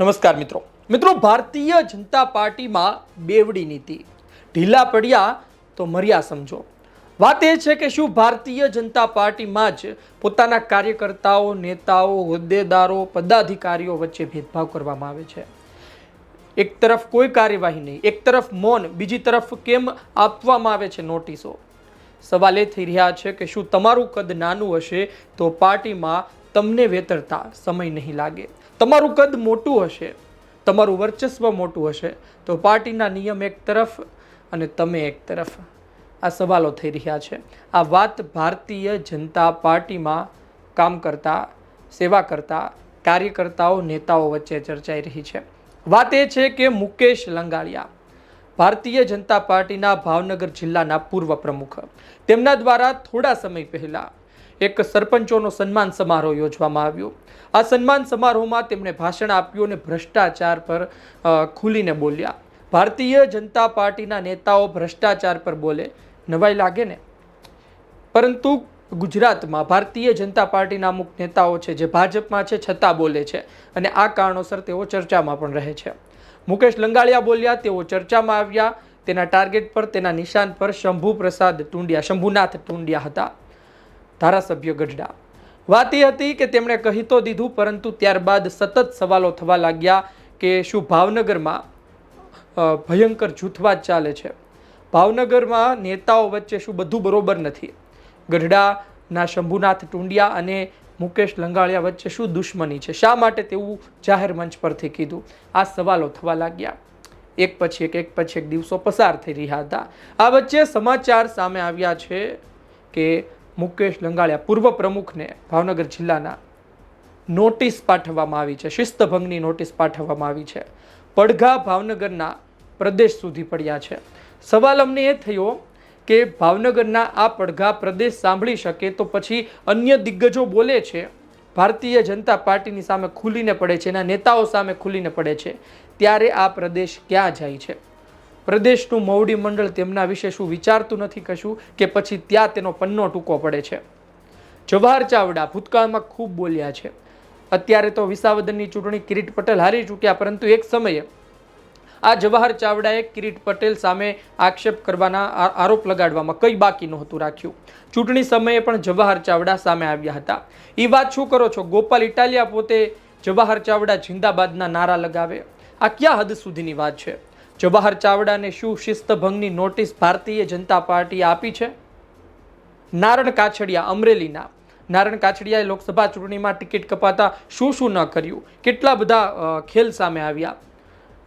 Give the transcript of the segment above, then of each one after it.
નમસ્કાર મિત્રો. મિત્રો, ભારતીય જનતા પાર્ટીમાં બેવડી નીતિ. ઢીલા પડ્યા તો મર્યા સમજો. વાત એ છે કે શું ભારતીય જનતા પાર્ટીમાં જ પોતાના કાર્યકર્તાઓ, નેતાઓ, હોદ્દેદારો, પદાધિકારીઓ વચ્ચે ભેદભાવ કરવામાં આવે છે? એક તરફ કોઈ કાર્યવાહી નહીં, એક તરફ મૌન, બીજી તરફ કેમ આપવામાં આવે છે નોટિસો? સવાલ એ થઈ રહ્યા છે કે શું તમારું કદ નાનું હશે તો પાર્ટીમાં તમને વેતરતા સમય નહીં લાગે. તમારું કદ મોટું હશે, તમારું વર્ચસ્વ મોટું હશે, તો પાર્ટીના નિયમ એક તરફ અને તમે એક તરફ. આ સવાલો થઈ રહ્યા છે. આ વાત ભારતીય જનતા પાર્ટીમાં કામ કરતા, સેવા કરતા કાર્યકર્તાઓ, નેતાઓ વચ્ચે ચર્ચાઈ રહી છે. વાત એ છે કે મુકેશ લંગાળિયા ભારતીય જનતા પાર્ટીના ભાવનગર જિલ્લાના પૂર્વ પ્રમુખ. તેમના દ્વારા થોડા સમય પહેલા એક સરપંચોનો સન્માન સમારોહ યોજવામાં આવ્યો. આ સન્માન સમારોહમાં તેમણે ભાષણ આપ્યું અને ભ્રષ્ટાચાર પર ખુલીને બોલ્યા. ભારતીય જનતા પાર્ટીના નેતાઓ ભ્રષ્ટાચાર પર બોલે. નવાઈ લાગે ને? પરંતુ ગુજરાતમાં ભારતીય જનતા પાર્ટીના અમુક નેતાઓ છે જે ભાજપમાં છે, છતાં બોલે છે અને આ કારણોસર તેઓ ચર્ચામાં પણ રહે છે. મુકેશ લંગાળિયા બોલ્યા, તેઓ ચર્ચામાં આવ્યા. તેના ટાર્ગેટ પર, તેના નિશાન પર શંભુ પ્રસાદ ટુંડિયા, શંભુનાથ ટુંડિયા હતા. ધારાસભ્ય ગઢડા. વાત એ હતી કે તેમણે કહી તો દીધું, પરંતુ ત્યારબાદ સતત સવાલો થવા લાગ્યા કે શું ભાવનગરમાં ભયંકર જૂથવાદ ચાલે છે? ભાવનગરમાં નેતાઓ વચ્ચે શું બધું બરોબર નથી? ગઢડાના શંભુનાથ ટુંડિયા અને મુકેશ લંગાળિયા વચ્ચે શું દુશ્મની છે? શા માટે તેવું જાહેર મંચ પરથી કીધું? આ સવાલો થવા લાગ્યા. એક પછી એક એક પછી એક દિવસો પસાર થઈ રહ્યા હતા. આ વચ્ચે સમાચાર સામે આવ્યા છે કે મુકેશ લંગાળિયા પૂર્વ પ્રમુખને ભાવનગર જિલ્લાના નોટિસ પાઠવવામાં આવી છે. શિસ્તભંગની નોટિસ પાઠવવામાં આવી છે. પડઘા ભાવનગરના પ્રદેશ સુધી પડ્યા છે. સવાલ અમને એ થયો કે ભાવનગરના આ પડઘા પ્રદેશ સાંભળી શકે તો પછી અન્ય દિગ્ગજો બોલે છે. ભારતીય જનતા પાર્ટીની સામે ખુલીને પડે છે. એના નેતાઓ સામે ખુલીને પડે છે. ત્યારે આ પ્રદેશ ક્યાં જાય છે? પ્રદેશનું મવડી મંડળ તેમના વિશે શું વિચારતું નથી કશું કે પછી ત્યાં તેનો પન્નો ટૂંકો પડે છે? જવાહર ચાવડા ભૂતકાળમાં ખૂબ બોલ્યા છે. અત્યારે તો વિસાવદનની ચૂંટણી કિરીટ પટેલ હારી ચૂક્યા, પરંતુ એક સમયે આ જવાહર ચાવડાએ કિરીટ પટેલ સામે આક્ષેપ કરવાના આરોપ લગાડવામાં કંઈ બાકી નહોતું રાખ્યું. ચૂંટણી સમયે પણ જવાહર ચાવડા સામે આવ્યા હતા. એ વાત શું કરો છો? ગોપાલ ઇટાલિયા પોતે જવાહર ચાવડા જિંદાબાદના નારા લગાવે. આ ક્યાં હદ સુધીની વાત છે? જવાહર ચાવડાને શું શિસ્તભંગની નોટિસ ભારતીય જનતા પાર્ટીએ આપી છે? નારણ કાછડિયા અમરેલીના. નારણ કાછડિયાએ લોકસભા ચૂંટણીમાં ટિકિટ કપાતા શું શું ન કર્યું? કેટલા બધા ખેલ સામે આવ્યા?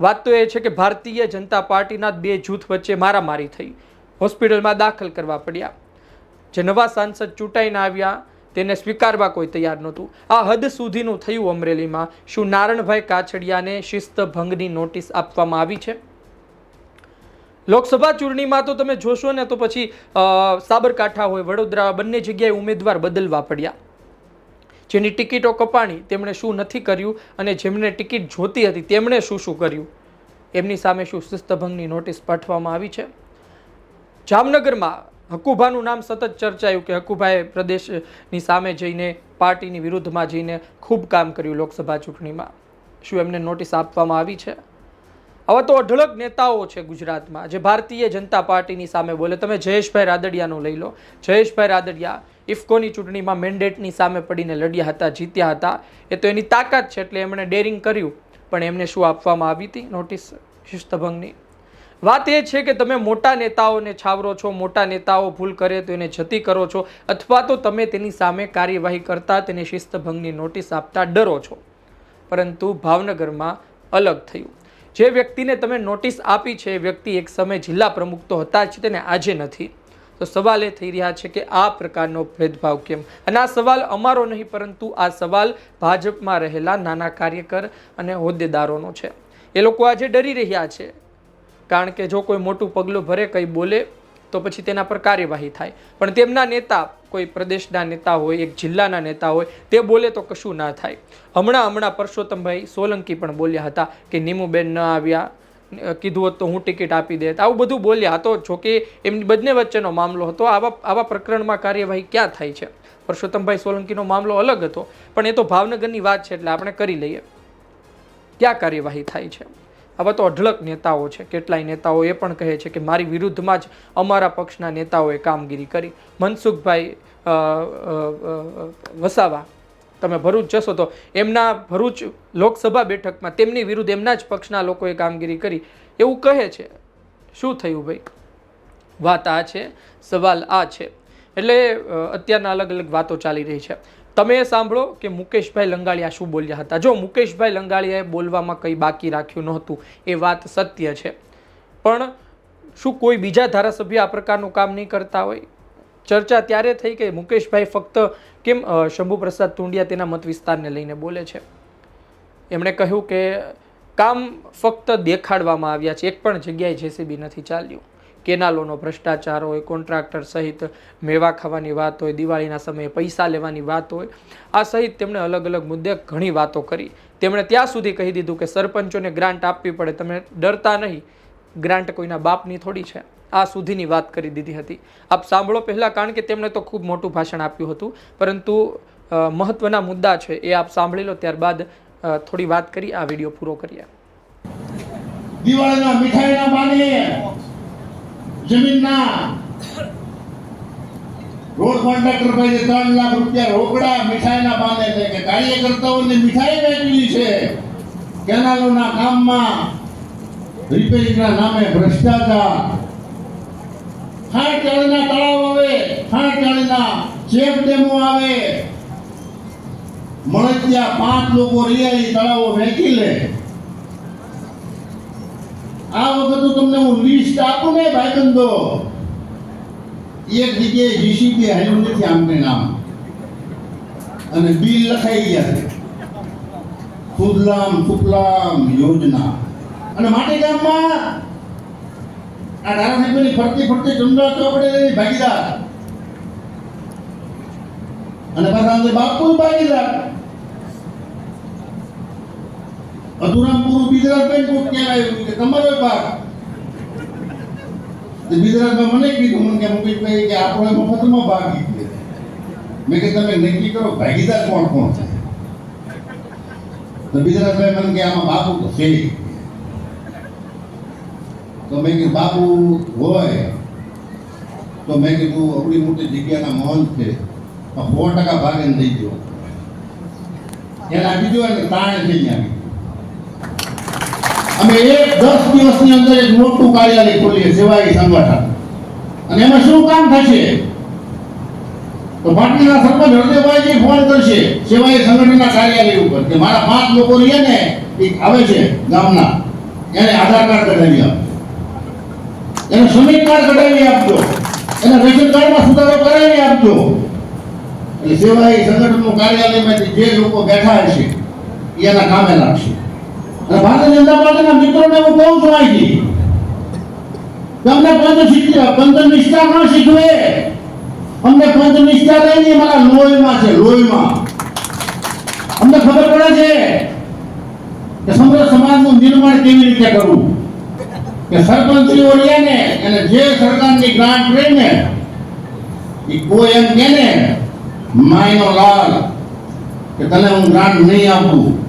વાત તો એ છે કે ભારતીય જનતા પાર્ટીના બે જૂથ વચ્ચે મારામારી થઈ. હોસ્પિટલમાં દાખલ કરવા પડ્યા. જે નવા સાંસદ ચૂંટાઈને આવ્યા, તેને સ્વીકારવા કોઈ તૈયાર નહોતું. આ હદ સુધીનું થયું અમરેલીમાં. શું નારણભાઈ કાછડિયાને શિસ્તભંગની નોટિસ આપવામાં આવી છે? લોકસભા ચૂંટણીમાં તો તમે જોશો ને તો પછી સાબરકાંઠા હોય, વડોદરા, બંને જગ્યાએ ઉમેદવાર બદલવા પડ્યા. જેની ટિકિટો કપાણી તેમણે શું નથી કર્યું અને જેમને ટિકિટ જોતી હતી તેમણે શું શું કર્યું? એમની સામે શું શિસ્તભંગની નોટિસ પાઠવવામાં આવી છે? જામનગરમાં હકુભાનું નામ સતત ચર્ચાયું કે હકુભાઈ પ્રદેશની સામે જઈને, પાર્ટીની વિરુદ્ધમાં જઈને ખૂબ કામ કર્યું લોકસભા ચૂંટણીમાં. શું એમને નોટિસ આપવામાં આવી છે? આવા તો અઢળક નેતાઓ છે ગુજરાતમાં, જે ભારતીય જનતા પાર્ટીની સામે બોલે. તમે જયેશભાઈ રાદડિયાનું લઈ લો. જયેશભાઈ રાદડિયા ઇફકોની ચૂંટણીમાં મેન્ડેટની સામે પડીને લડ્યા હતા, જીત્યા હતા. એ તો એની તાકાત છે એટલે એમણે ડેરિંગ કર્યું, પણ એમને શું આપવામાં આવી હતી? નોટિસ શિસ્તભંગની. વાત એ છે કે તમે મોટા નેતાઓને છાવરો છો, મોટા નેતાઓ ભૂલ કરે તો એને જતી કરો છો, અથવા તો તમે તેની સામે કાર્યવાહી કરતા તેને શિસ્તભંગની નોટિસ આપતા ડરો છો. પરંતુ ભાવનગરમાં અલગ થયું. જે વ્યક્તિને તમે નોટિસ આપી છે, એ વ્યક્તિ એક સમય જિલ્લા પ્રમુખ તો હતા જ તેને આજે નથી. તો સવાલ એ થઈ રહ્યા છે કે આ પ્રકારનો ભેદભાવ કેમ? અને આ સવાલ અમારો નહીં, પરંતુ આ સવાલ ભાજપમાં રહેલા નાના કાર્યકર અને હોદ્દેદારોનો છે. એ લોકો આજે ડરી રહ્યા છે. કારણ કે જો કોઈ મોટું પગલું ભરે કંઈ બોલે, તો પછી તેના પર કાર્યવાહી થાય. પણ તેમના નેતા કોઈ પ્રદેશના નેતા હોય, એક જિલ્લાના નેતા હોય, તે બોલે તો કશું ના થાય. હમણાં હમણાં પરસોત્તમભાઈ સોલંકી પણ બોલ્યા હતા કે નીમુબેન ન આવ્યા કીધું હોત તો હું ટિકિટ આપી દેત. આવું બધું બોલ્યા હતો જોકે એમની બંને વચ્ચેનો મામલો હતો. આવા આવા પ્રકરણમાં કાર્યવાહી ક્યાં થાય છે? પરસોત્તમભાઈ સોલંકીનો મામલો અલગ હતો, પણ એ તો ભાવનગરની વાત છે, એટલે આપણે કરી લઈએ. ક્યાં કાર્યવાહી થાય છે? આવા તો અઢળક નેતાઓ છે. કેટલાય નેતાઓ એ પણ કહે છે કે મારી વિરુદ્ધમાં જ અમારા પક્ષના નેતાઓએ કામગીરી કરી. મનસુખભાઈ વસાવા, તમે ભરૂચ જશો તો એમના ભરૂચ લોકસભા બેઠકમાં તેમની વિરુદ્ધ એમના જ પક્ષના લોકોએ કામગીરી કરી. એવું કહે છે. શું થયું ભાઈ? વાત આ છે, સવાલ આ છે. એટલે અત્યારના અલગ અલગ વાતો ચાલી રહી છે. તમે સાંભળો કે મુકેશભાઈ લંગાળિયા શું બોલ્યા હતા? જો મુકેશભાઈ લંગાળિયાએ બોલવામાં કંઈ બાકી રાખ્યું નહોતું, એ વાત સત્ય છે. પણ શું કોઈ બીજા ધારાસભ્ય આ પ્રકારનું કામ નહીં કરતા હોય? ચર્ચા ત્યારે થઈ કે મુકેશભાઈ ફક્ત કેમ શંભુપ્રસાદ શંભુ પ્રસાદ ટુંડિયા તેના મત વિસ્તારને લઈને બોલે છે? એમણે કહ્યું કે કામ ફક્ત દેખાડવામાં આવ્યા છે, એક પણ જગ્યાએ જેસીબી નથી ચાલ્યું. કેનાલોનો ભ્રષ્ટાચાર હોય, કોન્ટ્રાક્ટર સહિત મેવા ખાવાની વાત હોય, દિવાળીના સમયે પૈસા લેવાની વાત હોય, આ સહિત તેમણે અલગ અલગ મુદ્દે ઘણી વાતો કરી. તેમણે ત્યાં સુધી કહી દીધું કે સરપંચોને ગ્રાન્ટ આપવી પડે, તમે ડરતા નહીં. ગ્રાન્ટ કોઈના બાપની થોડી છે. આ સુધીની વાત કરી દીધી હતી. આપ સાંભળો પહેલાં, કારણ કે તેમણે તો ખૂબ મોટું ભાષણ આપ્યું હતું. પરંતુ મહત્ત્વના મુદ્દા છે એ આપ સાંભળી લો ત્યારબાદ થોડી વાત કરી, આ વીડિયો પૂરો કરીએ. દિવાળીના મીઠાઈના બાને જમીનના રોડ કોન્ટ્રાક્ટર પાસે ત્રણ લાખ રૂપિયા રોકડા મીઠાઈના બાંધે છે કે કાર્યકર્તાઓને મીઠાઈ વેચવી છે. કેનાલોના કામમાં રિપેરિંગના નામે ભ્રષ્ટાચાર. ખાણ ચાળીના તળાવ આવે ખાણ ચાળીના ચેક ડેમો આવે. મળે ત્યાં પાંચ લોકો રિયાઈ તળાવો વેચી લે. આ વખત હું તમને હું લિસ્ટ આપું ને ભાઈબંધો, એક જગ્યાએ જીસીબી હાલ્યું નથી આમને નામ. અને બિલ લખાઈ ગયા છે. સુજલામ ફુકલામ યોજના. અને માટી ગામમાં આ ધારાસભ્યની ફરતી ફરતી ચંદ્રા ચોપડે ભાગીદાર. અને પાછા બાપુ ભાગીદાર અધુરામપુર બિજરાજભાઈ કોટ કહેવાય કે તમારો ભાગ બિજરાજભાઈ મને કીધું, મને કે મુકેશભાઈ કે આપણો એમાં મફતમાં ભાગ લીધો મેં કે તમે નક્કી કરો ભાગીદાર કોણ કોણ છે? તો બિજરાજભાઈ મને કે આમાં બાપુ તો છે તો મેં કીધું, બાપુ હોય. તો મેં કીધું આપણી મોટી જગ્યાના મોહન છે. સો ટકા ભાગે દો એને આપી બીજો ને તાણ થઈ આવી અમે એક દસ દિવસની અંદર એક મોટું કાર્યાલય ખોલીએ, સેવાય સંગઠન. અને એમાં શું કામ થશે? તો પાટણના સરપંચ હરદેવભાઈજી ફોન કરશે સેવાય સંગઠનના કાર્યાલય ઉપર કે મારા પાંચ લોકો રહે ને એ આવે છે ગામના. એને આધાર કાર્ડ કઢાવી આપો એને શ્રમિક કાર્ડ કઢાવી આપજો. એને રેશન કાર્ડમાં સુધારો કરાવી આપજો. એટલે સેવાય સંગઠનનું કાર્યાલયમાંથી જે લોકો બેઠા હશે એના કામે લાગશે. અને ભારતીય જનતા પાર્ટીના મિત્રોને હું કહું છું અહીંથી, તમને પંચ શીખવે પંચ નિષ્ઠા ન શીખવે? અમને પંચ નિષ્ઠા રહી નહીં, મારા લોહીમાં છે, લોહીમાં. અમને ખબર પડે છે કે સમગ્ર સમાજનું નિર્માણ કેવી રીતે કરવું? કે સરપંચીઓ લે ને, અને જે સરકારની ગ્રાન્ટ રહે ને, એ કોઈ એમ કે ને, માયનો લાલ, કે તને હું ગ્રાન્ટ નહીં આપું.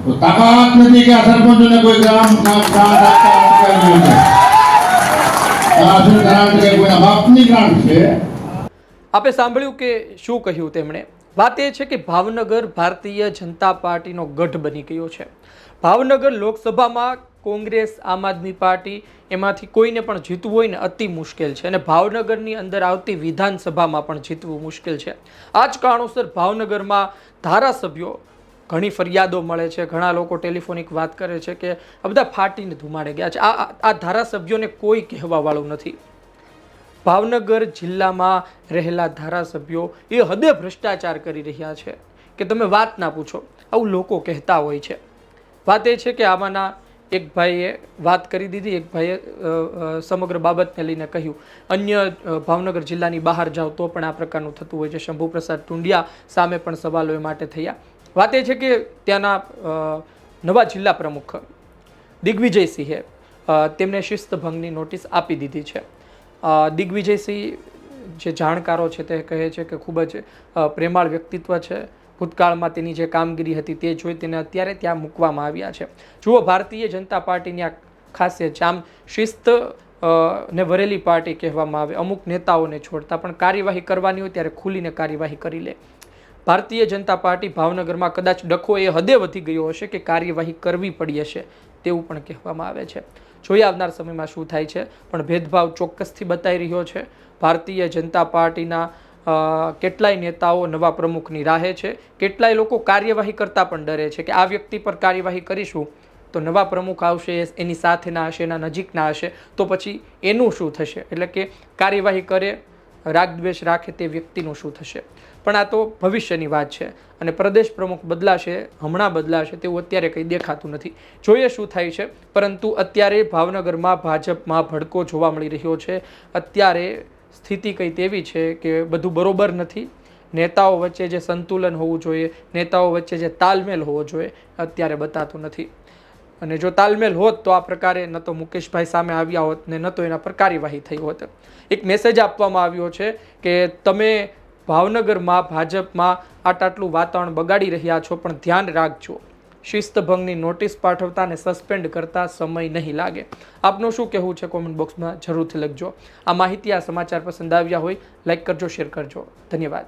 તાકાત નથી કે આ સરપંચોને કોઈ ગ્રામ ગ્રાન્ટ ગ્રાન્ટ છે. આપે સાંભળ્યું કે શું કહ્યું તેમણે? વાત એ છે કે ભાવનગર ભારતીય જનતા પાર્ટીનો ગઢ બની ગયો છે. ભાવનગર લોકસભામાં કોંગ્રેસ, આમ આદમી પાર્ટી એમાંથી કોઈને પણ જીતવું હોય ને અતિ મુશ્કેલ છે અને ભાવનગરની અંદર આવતી વિધાનસભામાં પણ જીતવું મુશ્કેલ છે. આ જ કારણોસર ભાવનગરમાં ધારાસભ્યો ઘણી ફરિયાદો મળે છે, ઘણા લોકો ટેલિફોનિક વાત કરે છે કે આ બધા ફાટીને ધુમાડે ગયા છે. આ, આ- ધારાસભ્યોને કોઈ કહેવાવાળું નથી. ભાવનગર જિલ્લામાં રહેલા ધારાસભ્યો એ હદે ભ્રષ્ટાચાર કરી રહ્યા છે કે તમે વાત ના પૂછો. આવું લોકો કહેતા હોય છે. વાત એ છે કે આમાંના એક ભાઈએ વાત કરી દીધી, એક ભાઈએ સમગ્ર બાબતને લઈને કહ્યું. અન્ય ભાવનગર જિલ્લાની બહાર જાઓ તો પણ આ પ્રકારનું થતું હોય છે. શંભુ પ્રસાદ ટુંડિયા સામે પણ સવાલો એ માટે થયા. વાત એ છે કે ત્યાંના નવા જિલ્લા પ્રમુખ દિગ્વિજયસિંહે તેમને શિસ્તભંગની નોટિસ આપી દીધી છે. દિગ્વિજયસિંહ જે જાણકારો છે તે કહે છે કે ખૂબ જ પ્રેમાળ વ્યક્તિત્વ છે. ભૂતકાળમાં તેની જે કામગીરી હતી તે જોઈ તેને અત્યારે ત્યાં મૂકવામાં આવ્યા છે. જુઓ, ભારતીય જનતા પાર્ટીની આ ખાસિયત છે આમ શિસ્ત ને વરેલી પાર્ટી કહેવામાં આવે. અમુક નેતાઓને છોડતા પણ કાર્યવાહી કરવાની હોય ત્યારે ખુલીને કાર્યવાહી કરી લે. ભારતીય જનતા પાર્ટી ભાવનગરમાં કદાચ ડખો એ હદે વધી ગયો હશે કે કાર્યવાહી કરવી પડી હશે તેવું પણ કહેવામાં આવે છે. જોઈએ આવનાર સમયમાં શું થાય છે, પણ ભેદભાવ ચોક્કસથી બતાવી રહ્યો છે. ભારતીય જનતા પાર્ટીના કેટલાય નેતાઓ નવા પ્રમુખની રાહે છે. કેટલાય લોકો કાર્યવાહી કરતા પણ ડરે છે કે આ વ્યક્તિ પર કાર્યવાહી કરીશું તો નવા પ્રમુખ આવશે, એની સાથેના હશે, એના નજીકના હશે, તો પછી એનું શું થશે? એટલે કે કાર્યવાહી કરે, રાગદ્વેષ રાખે તે વ્યક્તિનું શું થશે? પણ આ તો ભવિષ્યની વાત છે અને પ્રદેશ પ્રમુખ બદલાશે, હમણાં બદલાશે તેવું અત્યારે કંઈ દેખાતું નથી. જોઈએ શું થાય છે, પરંતુ અત્યારે ભાવનગરમાં ભાજપમાં ભડકો જોવા મળી રહ્યો છે. અત્યારે સ્થિતિ કંઈ તેવી છે કે બધું બરોબર નથી. નેતાઓ વચ્ચે જે સંતુલન હોવું જોઈએ, નેતાઓ વચ્ચે જે તાલમેલ હોવો જોઈએ, અત્યારે બતાતું નથી. અને જો તાલમેલ હોત તો આ પ્રકારે ન તો મુકેશભાઈ સામે આવ્યા હોત ને ન તો એના પર કાર્યવાહી થઈ હોત. એક મેસેજ આપવામાં આવ્યો છે કે તમે ભાવનગરમાં ભાજપમાં આટાટલું વાતાવરણ બગાડી રહ્યા છો, પણ ધ્યાન રાખજો. શિસ્તભંગની નોટિસ પાઠવતા અને સસ્પેન્ડ કરતા સમય નહીં લાગે. આપનું શું કહેવું છે કોમેન્ટ બોક્સમાં જરૂરથી લખજો. આ માહિતી આ સમાચાર પસંદ આવ્યા હોય, લાઈક કરજો, શેર કરજો. ધન્યવાદ.